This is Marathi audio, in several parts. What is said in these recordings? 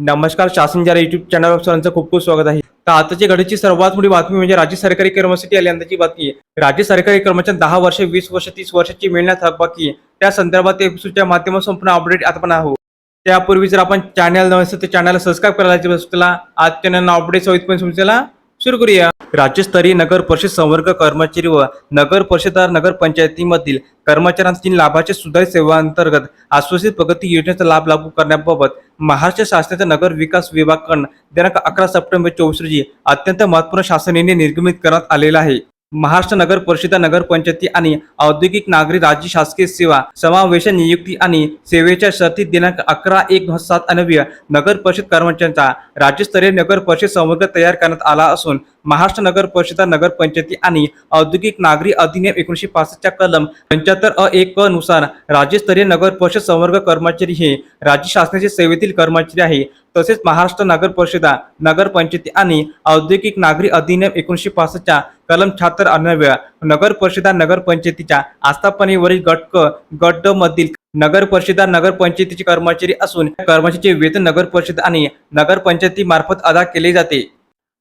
नमस्कार शासन जरा युट्यूब चॅनलवर सरांचं खूप खूप स्वागत आहे. तर आताची घडीची सर्वात मोठी बातमी म्हणजे राज्य सरकारी कर्मचारी आल्यानंतरची बातमी आहे. राज्य सरकारी कर्मचारी दहा वर्ष वीस वर्ष तीस वर्षाची मिळण्यात थकबाकी आहे. त्या संदर्भात एपिसोडच्या माध्यमातून संपूर्ण अपडेट आता पण आहोत. त्यापूर्वी जर आपण चॅनल नव्हे तर चॅनलला सबस्क्राईब करायला त्याला आजच्या अपडेट सहित पण तुमच्याला सुरू करूया. राज्यस्तरीय नगर परिषद संवर्ग कर्मचारी व नगर परिषदार नगर पंचायतीमधील कर्मचाऱ्यांतील लाभाच्या सुधारित सेवांतर्गत आश्वासित प्रगती योजनेचा लाभ लागू करण्याबाबत महाराष्ट्र शासनाच्या नगर विकास विभागाकडून दिनांक अकरा सप्टेंबर चोवीस रोजी अत्यंत महत्त्वपूर्ण शासन निर्णय निर्गमित करण्यात आलेला आहे. महाराष्ट्र नगर परिषद नगर पंचायती आणि औद्योगिक नागरी राज्य शासकीय सेवा समावेशन नियुक्ती आणि सेवेच्या शर्ती दिनांक अकरा एक सात अन्वय नगर परिषद कर्मचाऱ्यांचा राज्यस्तरीय नगर परिषद संवर्ग तयार करण्यात आला असून महाराष्ट्र नगर परिषद नगर पंचायती आणि औद्योगिक नागरी अधिनियम एकोणीशे पासष्टच्या कलम पंच्याहत्तर अ एक क नुसार राज्यस्तरीय नगर परिषद संवर्ग कर्मचारी हे राज्य शासनाचे सेवेतील कर्मचारी आहे. तसेच महाराष्ट्र नगर परिषदा नगर पंचायती आणि औद्योगिक नागरी अधिनियम एकोणीशे पासष्टच्या कलम शहात्तर अन्वय नगर परिषदा नगर पंचायतीच्या आस्थापनेवरील गट क गट ड मधील नगर परिषदा नगर पंचायतीचे कर्मचारी असून या कर्मचाऱ्याचे वेतन नगर परिषद आणि नगर पंचायती मार्फत अदा केले जाते.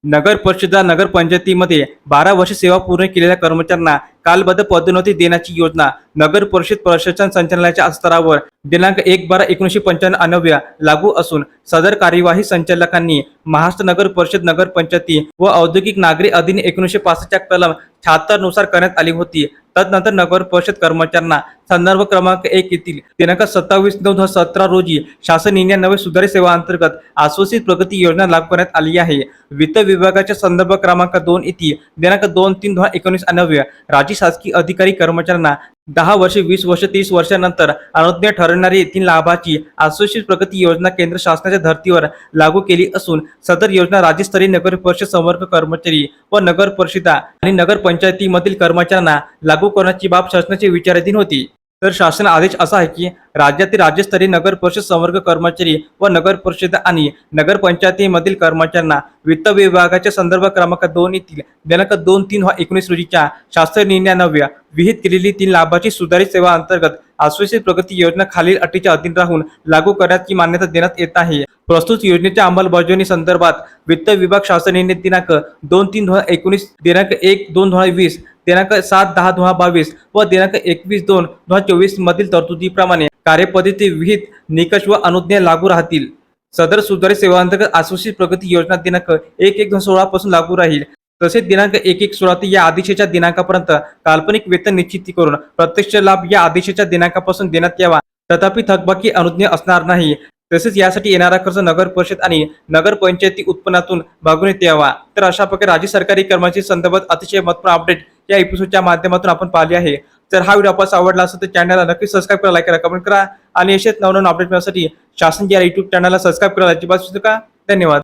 नगर परिषदा नगर पंचायतीमध्ये बारा वर्ष सेवा पूर्ण केलेल्या कर्मचाऱ्यांना कालबद्ध पदोन्नती देण्याची योजना नगर परिषद प्रशासन संचालनाच्या स्तरावर दिनांक एक बारा एकोणीसशे पंच्याण्णव अनव्या लागू असून सदर कार्यवाही संचालकांनी महाराष्ट्र नगर परिषद नगर पंचायती व औद्योगिक नागरी अधिनियम एकोणीसशे पासष्टच्या कलम शहात्तरनुसार करण्यात आली होती. तदनंतर नगर परिषद कर्मचाऱ्यांना संदर्भ क्रमांक एक येथील दिनांक सत्तावीस नऊ दोन हजार सतरा रोजी शासन निर्णय नवे सुधारित सेवा अंतर्गत आश्वासित प्रगती योजना लागू करण्यात आली आहे. वित्त विभागाच्या संदर्भ क्रमांक दोन येथी दिनांक दोन तीन दोन हजार एकोणीस अन्वय राज्य शासकीय अधिकारी कर्मचाऱ्यांना दहा वर्षे वीस वर्ष तीस वर्षानंतर अनुज्ञ ठरवणारी येथील लाभाची आश्वासित प्रगती योजना केंद्र शासनाच्या धर्तीवर लागू केली असून सदर योजना राज्यस्तरीय नगर परिषद संवर्ग कर्मचारी व नगर परिषदा आणि नगर पंचायतीमधील कर्मचाऱ्यांना लागू करण्याची बाब शासनाची विचाराधीन होती. तर शासन आदेश असा आहे की राज्यातील राज्यस्तरीय नगर परिषद संवर्ग कर्मचारी व नगर परिषद आणि नगर पंचायतीमधील कर्मचाऱ्यांना वित्त विभागाच्या संदर्भ क्रमांक दोन येथील दिनांक दोन तीन एकोणीस रोजीच्या शास्त्र निर्णयानव्या विहित केलेली तीन लाभाची सुधारित सेवा अंतर्गत आश्वासित प्रगती योजना खालील अटीच्या अधीन राहून लागू करण्याची मान्यता देण्यात येत आहे. प्रस्तुत योजनेच्या अंमलबजावणी संदर्भात वित्त विभाग शासन निर्णय दिनांक दोन तीन दोन एकोणीस दिनांक एक दोन दोन हजार वीस दिनांक सात दहा दोन हजार बावीस व दिनांक एकवीस दोन दोन हजार चोवीस मधील तरतुदीप्रमाणे कार्यपद्धती विहित निकष व अनुज्ञा लागू राहतील. सदर सुधारित सेवांतर्गत आश्वासित प्रगती योजना दिनांक एक एक दोन सोळा पासून लागू राहील. तसेच दिनांक एक एक सोळा ते या आदेशाच्या दिनांकापर्यंत काल्पनिक वेतन निश्चित करून प्रत्यक्ष लाभ या आदेशाच्या दिनांकापासून देण्यात यावा. तथापि थकबाकी अनुज्ञा असणार नाही. तसेच यासाठी येणारा खर्च नगर परिषद आणि नगर पंचायती उत्पन्नातून भागवण्यात यावा. तर अशा प्रकारे राज्य सरकारी कर्मचारी संदर्भात अतिशय महत्त्वपूर्ण अपडेट या एपिसोडच्या माध्यमातून आपण पाहिले आहे. तर हा व्हिडिओ आपल्याला आवडला असेल तर चॅनलला नक्की सबस्क्राईब करा लाईक करा कमेंट करा. आणि असेच नवनवीन अपडेट मिळण्यासाठी शासन या युट्यूब चॅनलला सबस्क्राईब करायला अजिबात सुचू का धन्यवाद.